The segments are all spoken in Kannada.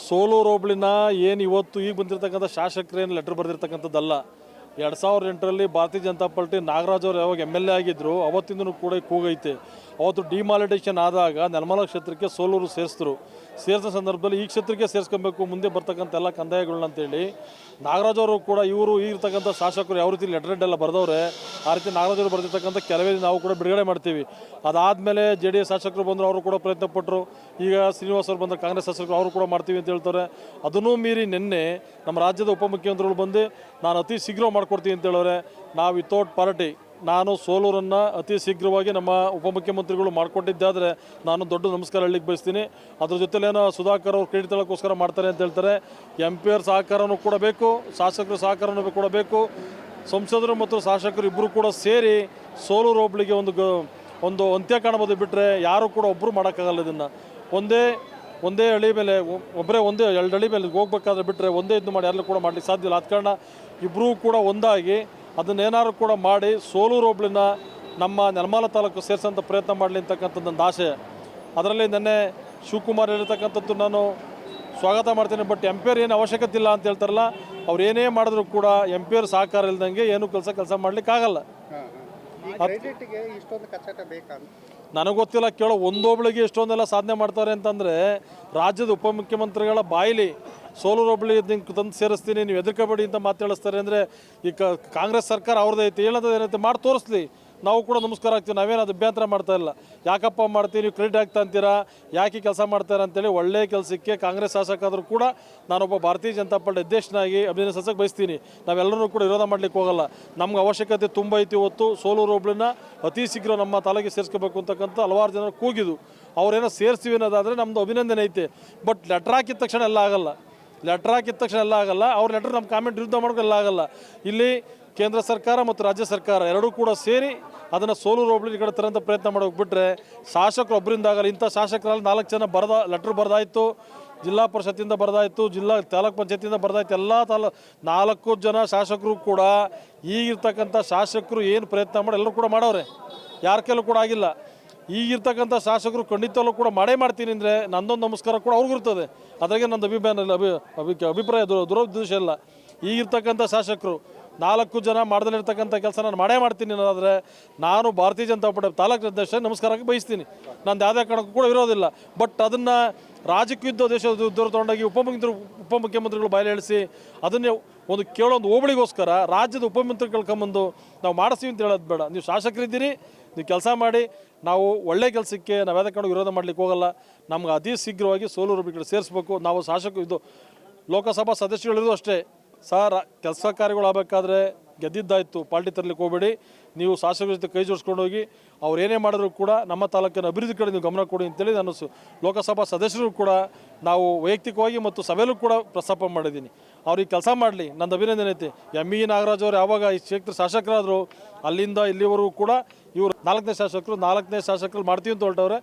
ಸೋಲೂರು ಹೋಬಳಿನ ಏನು ಇವತ್ತು ಈಗ ಬಂದಿರತಕ್ಕಂಥ ಶಾಸಕರೇನು ಲೆಟ್ರ್ ಬರೆದಿರ್ತಕ್ಕಂಥದ್ದಲ್ಲ ಎರಡು ಸಾವಿರದ ಎಂಟರಲ್ಲಿ ಭಾರತೀಯ ಜನತಾ ಪಾರ್ಟಿ ನಾಗರಾಜ್ ಅವರು ಯಾವಾಗ ಎಂ ಎಲ್ ಎ ಆಗಿದ್ದರು ಅವತ್ತಿಂದನೂ ಕೂಡ ಕೂಗೈತೆ ಅವತ್ತು ಡಿಮಾಲಿಟೇಷನ್ ಆದಾಗ ನೆಲಮಲ ಕ್ಷೇತ್ರಕ್ಕೆ ಸೋಲೂರು ಸೇರಿಸಿದ್ರು. ಸೇರಿಸಿದ ಸಂದರ್ಭದಲ್ಲಿ ಈ ಕ್ಷೇತ್ರಕ್ಕೆ ಸೇರಿಸ್ಕೊಬೇಕು, ಮುಂದೆ ಬರ್ತಕ್ಕಂಥ ಎಲ್ಲ ಕಂದಾಯಗಳನ್ನ ಅಂತೇಳಿ ನಾಗರಾಜ್ ಅವರು ಕೂಡ ಇವರು ಈಗಿರ್ತಕ್ಕಂಥ ಶಾಸಕರು ಯಾವ ರೀತಿ ಲೆಟರ್ ಎಲ್ಲ ಬರೆದವ್ರೆ, ಆ ರೀತಿ ನಾಗರಾಜ್ ಅವರು ಬರೆದಿರ್ತಕ್ಕಂಥ ಕೆಲವೇ ನಾವು ಕೂಡ ಬಿಡುಗಡೆ ಮಾಡ್ತೀವಿ. ಅದಾದಮೇಲೆ ಜೆ ಡಿ ಎಸ್ ಶಾಸಕರು ಬಂದರು, ಅವರು ಕೂಡ ಪ್ರಯತ್ನ ಪಟ್ಟರು ಈಗ ಶ್ರೀನಿವಾಸ್ ಅವರು ಬಂದರೆ ಕಾಂಗ್ರೆಸ್ ಶಾಸಕರು ಅವರು ಕೂಡ ಮಾಡ್ತೀವಿ ಅಂತ ಹೇಳ್ತಾರೆ. ಅದನ್ನೂ ಮೀರಿ ನಿನ್ನೆ ನಮ್ಮ ರಾಜ್ಯದ ಉಪಮುಖ್ಯಮಂತ್ರಿಗಳು ಬಂದು, ನಾನು ಅತಿ ಶೀಘ್ರ ಮಾಡ್ಕೊಡ್ತೀನಿ ಅಂತ ಹೇಳಿದ್ರೆ ನಾವು ವಿತೌಟ್ ಪಾರ್ಟಿ, ನಾನು ಸೋಲೂರನ್ನು ಅತಿ ಶೀಘ್ರವಾಗಿ ನಮ್ಮ ಉಪಮುಖ್ಯಮಂತ್ರಿಗಳು ಮಾಡಿಕೊಟ್ಟಿದ್ದಾದರೆ ನಾನು ದೊಡ್ಡ ನಮಸ್ಕಾರ ಹೇಳಲಿಕ್ಕೆ ಬಯಸ್ತೀನಿ. ಅದ್ರ ಜೊತೆಲೇನೋ ಸುಧಾಕರ್ ಅವರು ಕ್ರೆಡಿಟ್ ತಳಕ್ಕೋಸ್ಕರ ಮಾಡ್ತಾರೆ ಅಂತ ಹೇಳ್ತಾರೆ. ಎಂ ಪಿ ಆರ್ ಸಹಕಾರನೂ ಕೂಡ ಬೇಕು, ಶಾಸಕರ ಸಹಕಾರನೂ ಕೂಡ ಬೇಕು ಸಂಸದರು ಮತ್ತು ಶಾಸಕರು ಇಬ್ಬರು ಕೂಡ ಸೇರಿ ಸೋಲೂರು ಹೋಬಳಿಗೆ ಒಂದು ಒಂದು ಅಂತ್ಯ ಕಾಣಬೋದು ಬಿಟ್ಟರೆ ಯಾರು ಕೂಡ ಒಬ್ಬರು ಮಾಡೋಕ್ಕಾಗಲ್ಲ ಇದನ್ನು. ಒಂದೇ ಒಂದೇ ಹಳಿ ಮೇಲೆ ಒಬ್ಬರೇ ಒಂದೇ ಎರಡು ಹಳಿ ಮೇಲೆ ಹೋಗ್ಬೇಕಾದ್ರೆ ಬಿಟ್ಟರೆ ಒಂದೇ ಇದು ಮಾಡಿ ಯಾರಲ್ಲೂ ಕೂಡ ಮಾಡಲಿಕ್ಕೆ ಸಾಧ್ಯ ಇಲ್ಲ. ಆದ ಕಾರಣ ಇಬ್ಬರೂ ಕೂಡ ಒಂದಾಗಿ ಅದನ್ನೇನಾದ್ರು ಕೂಡ ಮಾಡಿ ಸೋಲೂರು ಒಬ್ಳಿನ ನಮ್ಮ ನೆಲಮಾಲ ತಾಲೂಕು ಸೇರಿಸೋಂಥ ಪ್ರಯತ್ನ ಮಾಡಲಿ ಅಂತಕ್ಕಂಥದ್ದು ನನ್ನ ಆಸೆ. ಅದರಲ್ಲಿ ನೆನ್ನೆ ಶಿವಕುಮಾರ್ ಹೇಳಿರ್ತಕ್ಕಂಥದ್ದು ನಾನು ಸ್ವಾಗತ ಮಾಡ್ತೀನಿ, ಬಟ್ ಎಂ ಪಿ ಏನು ಅವಶ್ಯಕತೆ ಇಲ್ಲ ಅಂತ ಹೇಳ್ತಾರಲ್ಲ, ಅವ್ರು ಏನೇ ಮಾಡಿದ್ರು ಕೂಡ ಎಂ ಪಿ ಸಹಕಾರ ಇಲ್ದಂಗೆ ಏನು ಕೆಲಸ ಕೆಲಸ ಮಾಡ್ಲಿಕ್ಕೆ ಆಗಲ್ಲ ಈ ಕ್ರೆಡಿಟ್ಗೆ ಇಷ್ಟೊಂದು ಕಚ್ಚಾಟ ಬೇಕಾ? ಅಂತ ನನಗೆ ಗೊತ್ತಿಲ್ಲ ಕೇಳೋ ಒಂದೊಬ್ಳಿಗೆ ಇಷ್ಟೊಂದೆಲ್ಲ ಸಾಧನೆ ಮಾಡ್ತಾರೆ ಅಂತಂದರೆ ರಾಜ್ಯದ ಉಪಮುಖ್ಯಮಂತ್ರಿಗಳ ಬಾಯಿಲಿ ಸೋಲೂರು ಹೋಬಳಿ ನಿಂಗೆ ತಂದು ಸೇರಿಸ್ತೀನಿ ನೀವು ಎದುರ್ಕೋಬೇಡಿ ಅಂತ ಮಾತಾಡಿಸ್ತಾರೆ ಅಂದರೆ ಈ ಕಾಂಗ್ರೆಸ್ ಸರ್ಕಾರ ಅವ್ರದ್ದು ಐತಿ ಹೇಳೋದು ಏನೈತೆ ಮಾಡಿ ತೋರಿಸ್ಲಿ. ನಾವು ಕೂಡ ನಮಸ್ಕಾರ ಆಗ್ತೀವಿ. ನಾವೇನು ಅದು ಅಭ್ಯಂತರ ಮಾಡ್ತಾ ಇಲ್ಲ. ಯಾಕಪ್ಪ ಮಾಡ್ತೀವಿ ನೀವು ಕ್ರೆಡಿಟ್ ಆಗ್ತಾ ಅಂತೀರಾ? ಯಾಕೆ ಕೆಲಸ ಮಾಡ್ತಾರೆ ಅಂತೇಳಿ ಒಳ್ಳೆಯ ಕೆಲಸಕ್ಕೆ ಕಾಂಗ್ರೆಸ್ ಶಾಸಕರು ಕೂಡ ನಾನೊಬ್ಬ ಭಾರತೀಯ ಜನತಾ ಪಾರ್ಟಿ ಅಧ್ಯಕ್ಷನಾಗಿ ಅಭಿನಂದಿಸಕ್ಕೆ ಬಯಸ್ತೀನಿ. ನಾವೆಲ್ಲರೂ ಕೂಡ ವಿರೋಧ ಮಾಡ್ಲಿಕ್ಕೆ ಹೋಗಲ್ಲ. ನಮ್ಗೆ ಅವಶ್ಯಕತೆ ತುಂಬ ಐತಿ ಇವತ್ತು. ಸೋಲೂರು ಹೋಬಳಿನ ಅತಿ ಶೀಘ್ರ ನಮ್ಮ ತಾಲೂಕಿಗೆ ಸೇರಿಸ್ಕೋಬೇಕು ಅಂತಕ್ಕಂಥ ಹಲವಾರು ಜನರು ಕೂಗಿದು ಅವರೇನೋ ಸೇರಿಸ್ತೀವಿ ಅನ್ನೋದಾದರೆ ನಮ್ಮದು ಅಭಿನಂದನೆ ಐತೆ. ಬಟ್ ಲೆಟ್ರ್ ಹಾಕಿದ ತಕ್ಷಣ ಎಲ್ಲ ಆಗಲ್ಲ. ಲೆಟ್ರ್ ಹಾಕಿದ ತಕ್ಷಣ ಎಲ್ಲ ಆಗಲ್ಲ. ಅವ್ರ ಲೆಟ್ರ್ ನಮ್ಮ ಕಾಮೆಂಟ್ ವಿರುದ್ಧ ಮಾಡೋಕೆ ಎಲ್ಲ ಆಗಲ್ಲ. ಇಲ್ಲಿ ಕೇಂದ್ರ ಸರ್ಕಾರ ಮತ್ತು ರಾಜ್ಯ ಸರ್ಕಾರ ಎರಡೂ ಕೂಡ ಸೇರಿ ಅದನ್ನು ಸೋಲು ಹೋಬಳಿ ಈ ಕಡೆ ತರಂತ ಪ್ರಯತ್ನ ಬಿಟ್ಟರೆ ಶಾಸಕರು ಒಬ್ಬರಿಂದ ಆಗಲ್ಲ ಇಂಥ ಶಾಸಕರಲ್ಲಿ ನಾಲ್ಕು ಜನ ಬರದ ಲೆಟ್ರ್ ಬರೆದಾಯಿತು, ಜಿಲ್ಲಾ ಪರಿಷತ್ತಿಂದ ಬರೆದಾಯಿತು, ಜಿಲ್ಲಾ ತಾಲೂಕ್ ಪಂಚಾಯತಿಯಿಂದ ಬರೆದಾಯ್ತು, ಎಲ್ಲ ತಾಲ, ನಾಲ್ಕು ಜನ ಶಾಸಕರು ಕೂಡ ಈಗಿರ್ತಕ್ಕಂಥ ಶಾಸಕರು ಏನು ಪ್ರಯತ್ನ ಮಾಡಿ ಎಲ್ಲರೂ ಕೂಡ ಮಾಡೋರೆ ಯಾರ ಕೈಲೂ ಕೂಡ ಆಗಿಲ್ಲ. ಈಗಿರ್ತಕ್ಕಂಥ ಶಾಸಕರು ಖಂಡಿತಲ್ಲೂ ಕೂಡ ಮಾಡೇ ಮಾಡ್ತೀನಿ ಅಂದರೆ ನಂದೊಂದು ನಮಸ್ಕಾರ ಕೂಡ ಅವ್ರಿಗೂ ಇರ್ತದೆ. ನಂದು ಅಭಿಪ್ರಾಯ ಇಲ್ಲ ಅಭಿ ಅಭಿ ಅಭಿಪ್ರಾಯ ದುರ ದುರುದ್ದೇಶ ಇಲ್ಲ. ಈಗಿರ್ತಕ್ಕಂಥ ಶಾಸಕರು ನಾಲ್ಕು ಜನ ಮಾಡ್ದಲ್ಲಿರ್ತಕ್ಕಂಥ ಕೆಲಸ ನಾನು ಮಾಡೇ ಮಾಡ್ತೀನಿ ಅನ್ನೋದಾದರೆ ನಾನು ಭಾರತೀಯ ಜನತಾ ಪಾರ್ಟಿ ತಾಲೂಕು ಅಧ್ಯಕ್ಷ ನಮಸ್ಕಾರಕ್ಕೆ ಬಯಸ್ತೀನಿ. ನಂದು ಯಾವುದೇ ಕಾರಣಕ್ಕೂ ಕೂಡ ಇರೋದಿಲ್ಲ ಬಟ್ ಅದನ್ನು ರಾಜಕೀಯ ದೇಶದ ದೂರ ತೊಗೊಂಡೋಗಿ ಉಪಮುಖ್ಯಮಂತ್ರಿ ಉಪಮುಖ್ಯಮಂತ್ರಿಗಳು ಬಾಯಲ್ಲಿ ಹೇಳಿಸಿ, ಅದನ್ನೇ ಒಂದು ಕೇಳೋ ಒಂದು ಹೋಬಳಿಗೋಸ್ಕರ ರಾಜ್ಯದ ಉಪಮಂತ್ರಿ ಕಳ್ಕೊಂಬಂದು ನಾವು ಮಾಡಿಸ್ತೀವಿ ಅಂತ ಹೇಳೋದು ಬೇಡ. ನೀವು ಶಾಸಕರಿದ್ದೀರಿ, ನೀವು ಕೆಲಸ ಮಾಡಿ, ನಾವು ಒಳ್ಳೆ ಕೆಲಸಕ್ಕೆ ನಾವು ಯಾವುದೇ ಕಾರಣಕ್ಕೂ ವಿರೋಧ ಮಾಡಲಿಕ್ಕೆ ಹೋಗಲ್ಲ. ನಮ್ಗೆ ಅತಿ ಶೀಘ್ರವಾಗಿ ಸೋಲೂರು ರೂಪಿಗಳು ಸೇರಿಸ್ಬೇಕು. ನಾವು ಶಾಸಕ ಇದು ಲೋಕಸಭಾ ಸದಸ್ಯಗಳಿರೋದು ಅಷ್ಟೇ. ಸರ್, ಕೆಲಸ ಕಾರ್ಯಗಳು ಆಗಬೇಕಾದ್ರೆ ಗೆದ್ದಿದ್ದಾಯಿತು ಪಾರ್ಟಿ ತರಲಿಕ್ಕೆ ಹೋಗಬೇಡಿ. ನೀವು ಶಾಸಕರ ಜೊತೆ ಕೈ ಜೋಡಿಸ್ಕೊಂಡು ಹೋಗಿ, ಅವ್ರು ಏನೇ ಮಾಡಿದ್ರು ಕೂಡ ನಮ್ಮ ತಾಲೂಕಿನ ಅಭಿವೃದ್ಧಿ ಕಡೆ ನೀವು ಗಮನ ಕೊಡಿ ಅಂತೇಳಿ ನಾನು ಲೋಕಸಭಾ ಸದಸ್ಯರು ಕೂಡ ನಾವು ವೈಯಕ್ತಿಕವಾಗಿ ಮತ್ತು ಸಭೆಯಲ್ಲೂ ಕೂಡ ಪ್ರಸ್ತಾಪ ಮಾಡಿದ್ದೀನಿ. ಅವ್ರಿಗೆ ಕೆಲಸ ಮಾಡಲಿ, ನಂದು ಅಭಿನಂದನೆ ಐತಿ. ಎಂ ಇ ನಾಗರಾಜ್ ಅವರು ಯಾವಾಗ ಈ ಕ್ಷೇತ್ರ ಶಾಸಕರಾದರು ಅಲ್ಲಿಂದ ಇಲ್ಲಿವರೆಗೂ ಕೂಡ ಇವರು ನಾಲ್ಕನೇ ಶಾಸಕರು ನಾಲ್ಕನೇ ಶಾಸಕರು ಮಾಡ್ತೀವಿ ಅಂತ ಹೊರಟವ್ರೆ,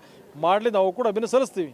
ಮಾಡಲಿ ನಾವು ಕೂಡ ಅಭಿನಯ ಸಲ್ಲಿಸ್ತೀವಿ.